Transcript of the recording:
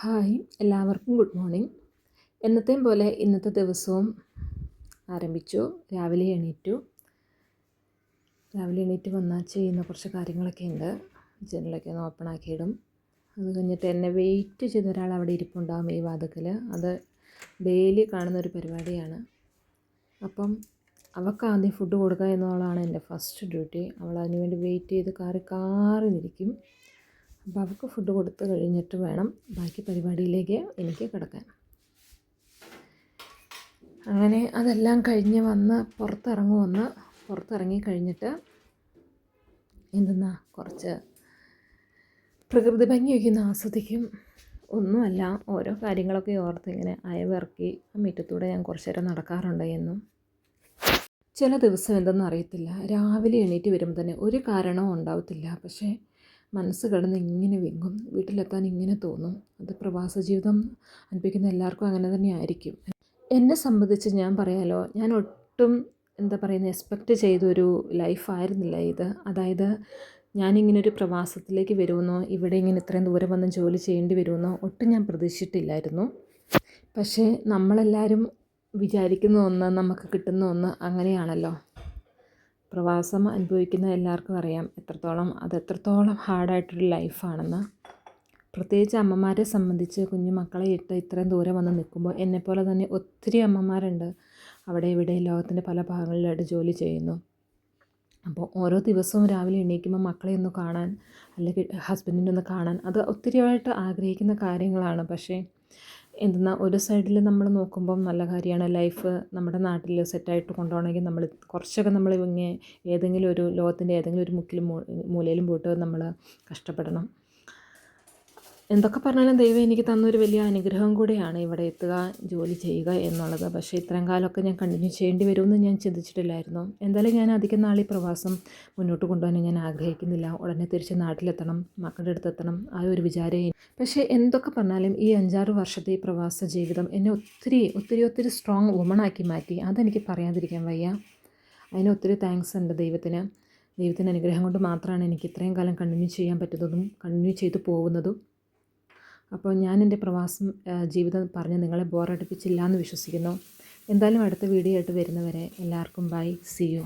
Hi എല്ലാവർക്കും good morning. എന്നത്തെയും പോലെ ഇന്നത്തെ ദിവസവും ആരംഭിച്ചു. രാവിലെ എണീറ്റു. രാവിലെ എണീറ്റ് വന്നാൽ ചെയ്യുന്ന കുറച്ച് കാര്യങ്ങളൊക്കെ ഉണ്ട്. ജനലൊക്കെ ഒന്ന് ഓപ്പൺ ആക്കിയിടും. അത് കഴിഞ്ഞിട്ട് എന്നെ വെയിറ്റ് ചെയ്ത ഒരാൾ അവിടെ ഇരിപ്പുണ്ടാകും ഈ വാതക്കൽ അത് ഡെയിലി കാണുന്ന ഒരു പരിപാടിയാണ്. അപ്പം അവൾക്ക് ആദ്യം ഫുഡ് കൊടുക്കുക എന്നുള്ളതാണ് എന്റെ ഫസ്റ്റ് ഡ്യൂട്ടി അവൾ അതിനുവേണ്ടി വെയിറ്റ് ചെയ്ത് കാറി കാറി നിൽക്കും അപ്പോൾ അവൾക്ക് ഫുഡ് കൊടുത്ത് കഴിഞ്ഞിട്ട് വേണം ബാക്കി പരിപാടിയിലേക്ക് എനിക്ക് കിടക്കാൻ. അങ്ങനെ അതെല്ലാം കഴിഞ്ഞ് വന്ന് പുറത്തിറങ്ങുമെന്ന് പുറത്തിറങ്ങി കഴിഞ്ഞിട്ട് എന്തെന്നാ കുറച്ച് പ്രകൃതി ഭംഗിയൊക്കെ ഒന്ന് ആസ്വദിക്കും. ഒന്നുമല്ല ഓരോ കാര്യങ്ങളൊക്കെ ഓർത്ത് ഇങ്ങനെ അയവിറക്കി മുറ്റത്തൂടെ ഞാൻ കുറച്ച് നേരം നടക്കാറുണ്ട് എന്നും. ചില ദിവസം എന്തെന്ന് അറിയത്തില്ല. രാവിലെ എണീറ്റ് വരുമ്പോൾ തന്നെ ഒരു കാരണവും ഉണ്ടാവത്തില്ല. പക്ഷേ മനസ്സ് കിടന്ന് ഇങ്ങനെ വിങ്ങും. വീട്ടിലെത്താൻ ഇങ്ങനെ തോന്നും. അത് പ്രവാസ ജീവിതം അനുഭവിക്കുന്ന എല്ലാവർക്കും അങ്ങനെ തന്നെ ആയിരിക്കും. എന്നെ സംബന്ധിച്ച് ഞാൻ പറയാലോ ഞാൻ ഒട്ടും എന്താ പറയുന്നത് എക്സ്പെക്റ്റ് ചെയ്തൊരു ലൈഫായിരുന്നില്ല ഇത്. അതായത് ഞാനിങ്ങനെ ഒരു പ്രവാസത്തിലേക്ക് വരുമെന്നോ ഇവിടെ ഇങ്ങനെ ഇത്രയും ദൂരം വന്ന് ജോലി ചെയ്യേണ്ടി വരുമെന്നോ ഒട്ടും ഞാൻ പ്രതീക്ഷിച്ചിട്ടില്ലായിരുന്നു. പക്ഷേ നമ്മളെല്ലാവരും വിചാരിക്കുന്ന ഒന്ന് നമുക്ക് കിട്ടുന്ന ഒന്ന് അങ്ങനെയാണല്ലോ. പ്രവാസം അനുഭവിക്കുന്ന എല്ലാവർക്കും അറിയാം. എത്രത്തോളം അത് എത്രത്തോളം ഹാർഡായിട്ടൊരു ലൈഫാണെന്ന് പ്രത്യേകിച്ച് അമ്മമാരെ സംബന്ധിച്ച് കുഞ്ഞു മക്കളെ ഇട്ട് ഇത്രയും ദൂരം വന്ന് നിൽക്കുമ്പോൾ എന്നെപ്പോലെ തന്നെ ഒത്തിരി അമ്മമാരുണ്ട്. അവിടെ ഇവിടെ ലോകത്തിന്റെ പല ഭാഗങ്ങളിലായിട്ട് ജോലി ചെയ്യുന്നു. അപ്പോൾ ഓരോ ദിവസവും രാവിലെ എണീക്കുമ്പോൾ മക്കളെ ഒന്ന് കാണാൻ അല്ലെങ്കിൽ ഹസ്ബൻഡിനെ ഒന്ന് കാണാൻ അത് ഒത്തിരിയായിട്ട് ആഗ്രഹിക്കുന്ന കാര്യങ്ങളാണ്. പക്ഷേ എന്തെന്നാൽ ഒരു സൈഡിൽ നമ്മൾ നോക്കുമ്പം നല്ല കാര്യമാണ്. ലൈഫ് നമ്മുടെ നാട്ടിൽ സെറ്റായിട്ട് കൊണ്ടുപോകണമെങ്കിൽ നമ്മൾ കുറച്ചൊക്കെ നമ്മൾ ഇങ്ങനെ ഏതെങ്കിലും ഒരു ലോകത്തിന്റെ ഏതെങ്കിലും ഒരു മുക്കിലും മൂലയിലും പോയിട്ട് നമ്മൾ കഷ്ടപ്പെടണം. എന്തൊക്കെ പറഞ്ഞാലും ദൈവം എനിക്ക് തന്നൊരു വലിയ അനുഗ്രഹം കൂടെയാണ് ഇവിടെ എത്തുക ജോലി ചെയ്യുക എന്നുള്ളത്. പക്ഷേ ഇത്രയും കാലമൊക്കെ ഞാൻ കണ്ടിന്യൂ ചെയ്യേണ്ടി വരുമെന്ന് ഞാൻ ചിന്തിച്ചിട്ടില്ലായിരുന്നു. എന്തായാലും ഞാൻ അധികം നാളീ പ്രവാസം മുന്നോട്ട് കൊണ്ടുപോകാൻ ഞാൻ ആഗ്രഹിക്കുന്നില്ല. ഉടനെ തിരിച്ച് നാട്ടിലെത്തണം മക്കളുടെ അടുത്തെത്തണം. ആ ഒരു വിചാരേ പക്ഷേ എന്തൊക്കെ പറഞ്ഞാലും ഈ അഞ്ചാറ് വർഷത്തെ ഈ പ്രവാസ ജീവിതം എന്നെ ഒത്തിരി ഒത്തിരി ഒത്തിരി സ്ട്രോങ് വുമണാക്കി മാറ്റി. അതെനിക്ക് പറയാതിരിക്കാൻ വയ്യ. അതിന് ഒത്തിരി താങ്ക്സ് ഉണ്ട് ദൈവത്തിന്. ദൈവത്തിന്റെ അനുഗ്രഹം കൊണ്ട് മാത്രമാണ് എനിക്ക് ഇത്രയും കാലം കണ്ടിന്യൂ ചെയ്യാൻ പറ്റുന്നതും കണ്ടിന്യൂ ചെയ്തു പോകുന്നതും. അപ്പോൾ ഞാൻ എന്റെ പ്രവാസം ജീവിതം പറഞ്ഞ് നിങ്ങളെ ബോറടിപ്പിച്ചില്ല എന്ന് വിശ്വസിക്കുന്നു. എന്തായാലും അടുത്ത വീഡിയോ ആയിട്ട് വരുന്നവരെ എല്ലാവർക്കും ബൈ സി യു